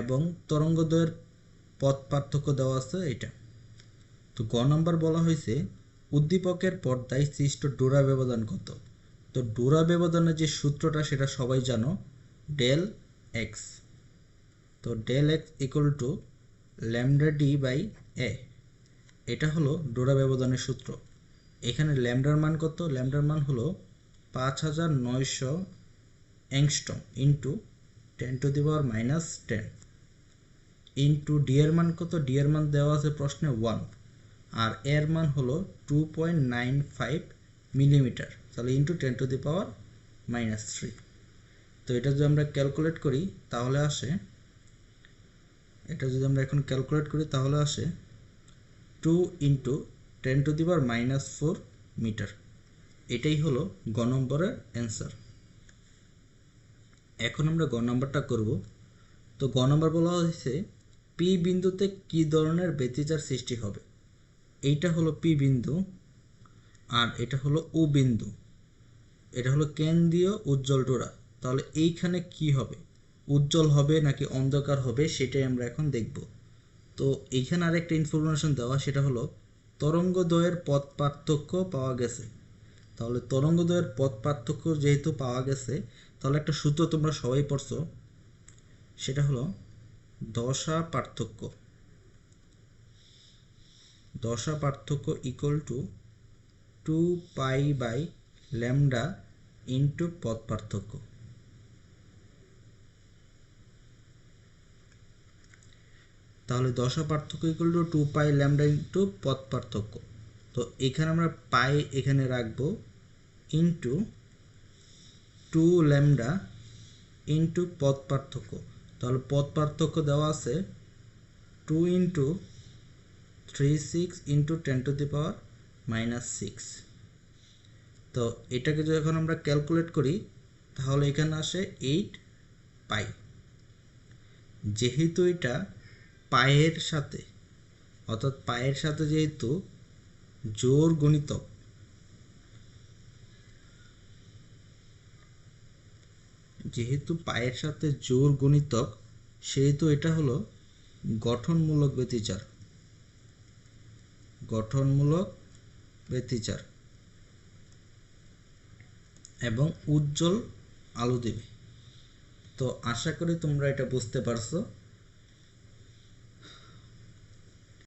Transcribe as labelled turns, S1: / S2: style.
S1: এবং তরঙ্গদয়ের পথ পার্থক্য দেওয়া আছে এটা। তো গ নম্বর বলা হয়েছে, উদ্দীপকের পর্দায় সৃষ্ট ডোরা ব্যবধান কত? তো ডোরা ব্যবধানের যে সূত্রটা, সেটা সবাই জানো, ডেল এক্স। তো del X equal to lambda D by A এটা হলো ডোরা ব্যবধানের সূত্র। এখানে ল্যামডার মান কত? ল্যামডার মান হলো পাঁচ হাজার নয়শো angstrom into ten to the power minus ten into D এর মান কত? ডি এর মান দেওয়া আছে প্রশ্নে ওয়ান আর এর মান হলো two point nine five millimetre তাহলে into ten to the power minus three তো এটা যদি আমরা ক্যালকুলেট করি, তাহলে আসে, এটা যদি আমরা এখন ক্যালকুলেট করি, তাহলে আসে two into ten to the power minus four metre এটাই হলো গ নম্বরের অ্যান্সার এখন আমরা গ নম্বরটা করব। তো গ নম্বর বলা হয়েছে পি বিন্দুতে কি ধরনের ব্যতিচার সৃষ্টি হবে? এইটা হলো পি বিন্দু আর এটা হলো ও বিন্দু। এটা হলো কেন্দ্রীয় উজ্জ্বল ডোরা। তাহলে এইখানে কি হবে? উজ্জ্বল হবে নাকি অন্ধকার হবে সেটাই আমরা এখন দেখব। তো এইখানে আরেকটা ইনফরমেশন দেওয়া, সেটা হলো তরঙ্গদ্বয়ের পথ পার্থক্য পাওয়া গেছে। তাহলে তরঙ্গদ্বয়ের পথ পার্থক্য যেহেতু পাওয়া গেছে, তাহলে একটা সূত্র তোমরা সবাই পড়ছো, সেটা হলো দশা পার্থক্য দশা পার্থক্য equal to two pi by lambda into পথ পার্থক্য। তাহলে দশা পার্থক্য equal to two pi lambda into পথ পার্থক্য। তো এখানে আমরা পাই এখানে রাখব ইন্টু টু ল্যামডা ইন্টু পথ পার্থক্য। তাহলে পথ পার্থক্য দেওয়া আছে two into three six into ten to the power minus six. তো এটাকে যখন আমরা ক্যালকুলেট করি, তাহলে এখানে আসে এইট পাই। যেহেতু এটা পায়ের সাথে, অর্থাৎ পায়ের সাথে যেহেতু জোর গণিতক যেহেতু পায়ের সাথে জোর গণিতক, সেহেতু এটা হলো গঠনমূলক ব্যতিচার। গঠনমূলক ব্যতিচার। এবং উজ্জ্বল আলো দেবে। তো আশা করি তোমরা এটা বুঝতে পারছ।